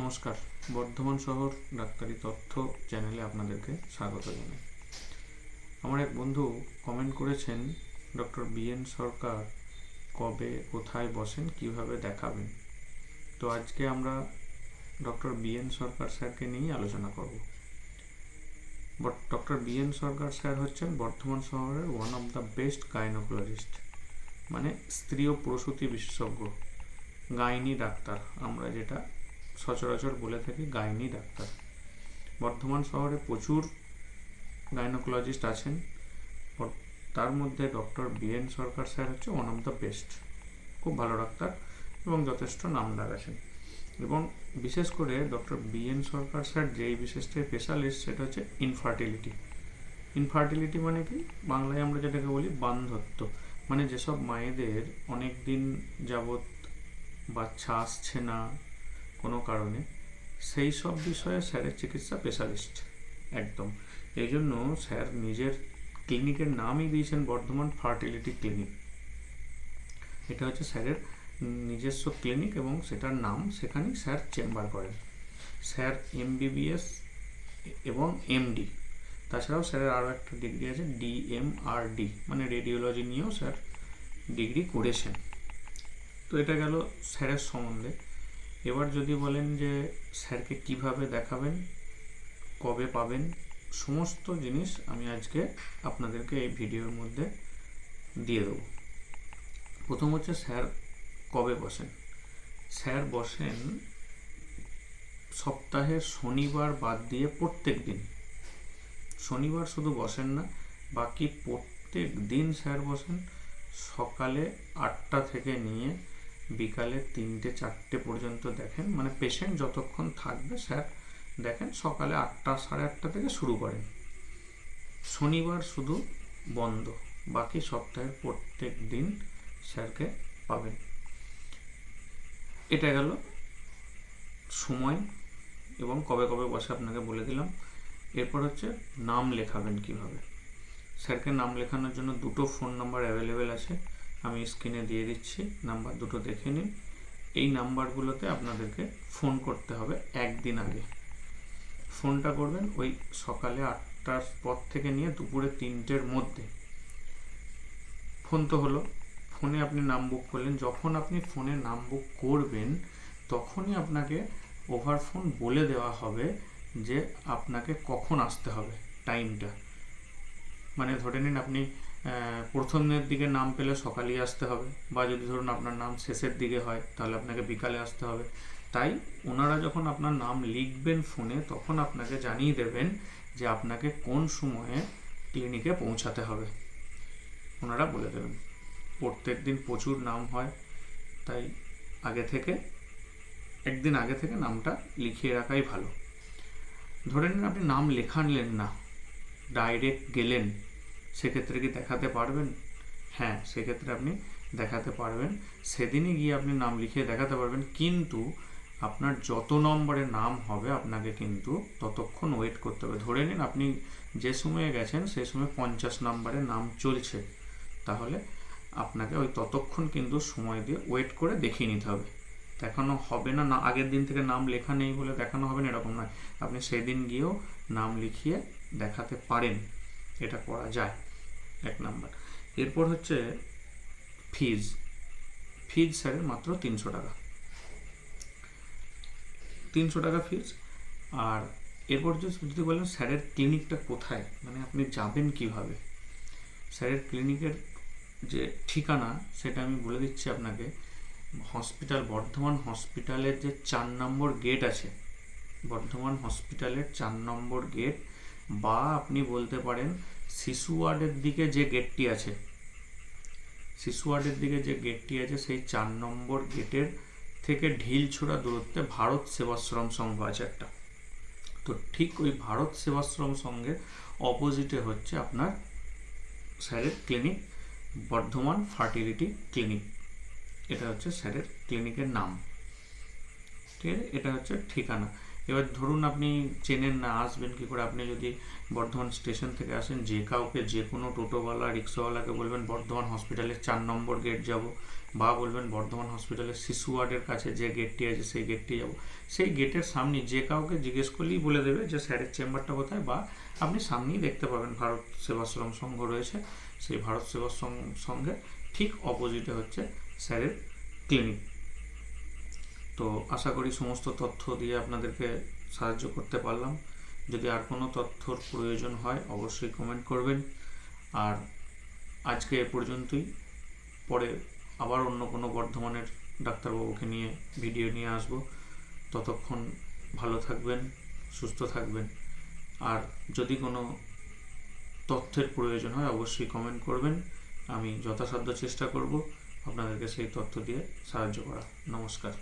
নমস্কার। বর্ধমান শহর ডাক্তারি তথ্য চ্যানেলে আপনাদেরকে স্বাগত জানাই। আমার এক বন্ধু কমেন্ট করেছেন, ডক্টর বিএন সরকার কবে, কোথায় বসেন, কীভাবে দেখাবেন? তো আজকে আমরা ডক্টর বিএন সরকার স্যারকে নিয়েই আলোচনা করব। ডক্টর বিএন সরকার স্যার হচ্ছেন বর্ধমান শহরের one of the best gynaecologist মানে স্ত্রী ও প্রসূতি বিশেষজ্ঞ, গাইনি ডাক্তার আমরা যেটা সচরাচর বলে থাকি গাইনি ডাক্তার। বর্ধমান শহরে প্রচুর গাইনোকোলজিস্ট আছেন। তার মধ্যে doctor BN Sarkar Sarkar sir one of the best খুব ভালো ডাক্তার এবং যথেষ্ট নামডাক আছেন এবং বিশেষ করে ডক্টর বিএন সরকার স্যার যেই বিশেষটা স্পেশালিস্ট সেটা হচ্ছে ইনফার্টিলিটি ইনফার্টিলিটি মানে কি? বাংলায় আমরা যেটাকে বলি বান্ধত্ব। মানে যেসব মায়েদের অনেক দিন যাবৎ বাচ্চা আসছে না কোনো কারণে সেই সব বিষয়ে স্যারের চিকিৎসা স্পেশালিস্ট একদম। এই জন্য স্যার নিজের ক্লিনিকের নামই দিয়েছেন বর্ধমান ফার্টিলিটি ক্লিনিক এটা হচ্ছে স্যারের নিজস্ব ক্লিনিক এবং সেটার নাম সেখানেই স্যার চেম্বার করেন। স্যার এমবিবিএস এবং এমডি তাছাড়াও স্যারের আরও একটা ডিগ্রি আছে ডিএমআরডি মানে রেডিওলজি নিয়েও স্যার ডিগ্রি করেছেন। তো এটা গেল স্যারের সম্বন্ধে। এবার যদি বলেন যে স্যারকে কীভাবে দেখাবেন, কবে পাবেন, সমস্ত জিনিস আমি আজকে আপনাদেরকে এই ভিডিওর মধ্যে দিয়ে দেবো। প্রথম হচ্ছে স্যার কবে বসেন? স্যার বসেন সপ্তাহে শনিবার বাদ দিয়ে প্রত্যেক দিন। শনিবার শুধু বসেন না, বাকি প্রত্যেক দিন স্যার বসেন সকালে আটটা থেকে নিয়ে বিকালে তিনটে, চারটে পর্যন্ত দেখেন। মানে পেশেন্ট যতক্ষণ থাকবে, স্যার, দেখেন সকালে আটটা, সাড়ে আটটা থেকে শুরু করেন। শনিবার শুধু বন্ধ, বাকি সপ্তাহের প্রত্যেক দিন স্যারকে পাবেন। এটা গেল সময় এবং কবে কবে বসে আপনাকে বলে দিলাম। এরপর হচ্ছে নাম লেখাবেন কীভাবে। স্যারকে নাম লেখানোর জন্য দুটো ফোন নাম্বার অ্যাভেলেবেল আছে। আমি স্ক্রিনে দিয়ে দিচ্ছি নাম্বার দুটো দেখে নিন। এই নাম্বারগুলোতে আপনাদেরকে ফোন করতে হবে একদিন আগে। ফোনটা করবেন ওই সকালে আটটার পর থেকে নিয়ে দুপুরে তিনটের মধ্যে। ফোন তো হলো। ফোনে আপনি নাম বুক করলেন। যখন আপনি ফোনে নাম বুক করবেন, তখনই আপনাকে ওভার ফোন বলে দেওয়া হবে যে আপনাকে কখন আসতে হবে টাইমটা মানে ধরে নিন আপনি প্রথমের দিকে নাম পেলে সকালেই আসতে হবে বা যদি ধরুন আপনার নাম শেষের দিকে হয়, তাহলে আপনাকে বিকালে আসতে হবে। তাই ওনারা যখন আপনার নাম লিখবেন ফোনে, তখন আপনাকে জানিয়ে দেবেন যে আপনাকে কোন সময়ে ক্লিনিকে পৌঁছাতে হবে। ওনারা বলে দেবেন। প্রত্যেক দিন প্রচুর নাম হয়, তাই আগে থেকে, একদিন আগে থেকে নামটা লিখিয়ে রাখাই ভালো। ধরে নিন আপনি নাম লেখানলেন না, ডাইরেক্ট গেলেন সেক্ষেত্রে কি দেখাতে পারবেন? হ্যাঁ সেক্ষেত্রে আপনি দেখাতে পারবেন। সেদিনই গিয়ে আপনি নাম লিখিয়ে দেখাতে পারবেন। কিন্তু আপনার যত নম্বরে নাম হবে, আপনাকে কিন্তু ততক্ষণ ওয়েট করতে হবে। ধরে নিন আপনি যে সময়ে গেছেন সেই সময় পঞ্চাশ নম্বরে নাম চলছে। তাহলে আপনাকে ওই ততক্ষণ কিন্তু সময় দিয়ে ওয়েট করে দেখিয়ে নিতে হবে। দেখানো হবে না না আগের দিন থেকে নাম লেখা নেই বলে দেখানো হবে না, এরকম নয়। আপনি সেদিন গিয়েও নাম লিখিয়ে দেখাতে পারেন। এটা করা যায়। এক নাম্বার। এরপর হচ্ছে ফিজ ফিজ স্যারের মাত্র তিনশো টাকা। তিনশো টাকা ফিজ আর এরপর যদি বলেন স্যারের ক্লিনিকটা কোথায়? মানে আপনি যাবেন কীভাবে? স্যারের ক্লিনিকের যে ঠিকানা, সেটা আমি বলে দিচ্ছি আপনাকে। হসপিটাল বর্ধমান হসপিটালের যে চার নম্বর গেট আছে, বর্ধমান হসপিটালের চার নম্বর গেট বা আপনি বলতে পারেন শিশু ওয়ার্ডের দিকে যে গেটটি আছে, শিশু ওয়ার্ডের দিকে যে গেটটি আছে সেই চার নম্বর গেটের থেকে ঢিল ছোড়া দূরত্বে ভারত সেবাশ্রম সংঘ আছে একটা। তো ঠিক ওই ভারত সেবাশ্রম সংঘের অপোজিটে হচ্ছে আপনার স্যারের ক্লিনিক বর্ধমান ফার্টিলিটি ক্লিনিক এটা হচ্ছে স্যারের ক্লিনিকের নাম। ঠিক আছে? এটা হচ্ছে ঠিকানা। এবার ধরুন আপনি চেনেন না, আসবেন কি করে? আপনি যদি বর্ধমান স্টেশন থেকে আসেন, যে কাউকে যে কোনো টোটোওয়ালা, রিক্সাওয়ালাকে বলবেন, বর্ধমান হসপিটালের চার নম্বর গেট যাব। বা বলবেন, বর্ধমান হসপিটালের শিশু ওয়ার্ডের কাছে যে গেটটি আছে, সেই গেটটি যাব। সেই গেটের সামনে যে কাউকে জিজ্ঞেস করলেই বলে দেবে যে, স্যারের চেম্বারটা কোথায়? বা আপনি সামনেই দেখতে পাবেন, ভারত সেবাশ্রম সংঘ রয়েছে। সেই ভারত সেবাশ্রম সঙ্গে ঠিক অপোজিটে হচ্ছে স্যারের ক্লিনিক। তো আশা করি সমস্ত তথ্য দিয়ে আপনাদেরকে সাহায্য করতে পারলাম। যদি আর কোনো তথ্যর প্রয়োজন হয়, অবশ্যই কমেন্ট করবেন। আর আজকে এ পর্যন্তই। পরে আবার অন্য কোনো বর্ধমানের ডাক্তারবাবুকে নিয়ে ভিডিও নিয়ে আসব। ততক্ষণ ভালো থাকবেন, সুস্থ থাকবেন। আর যদি কোনো তথ্যের প্রয়োজন হয়, অবশ্যই কমেন্ট করবেন। আমি যথাসাধ্য চেষ্টা করব আপনাদেরকে সেই তথ্য দিয়ে সাহায্য করা নমস্কার।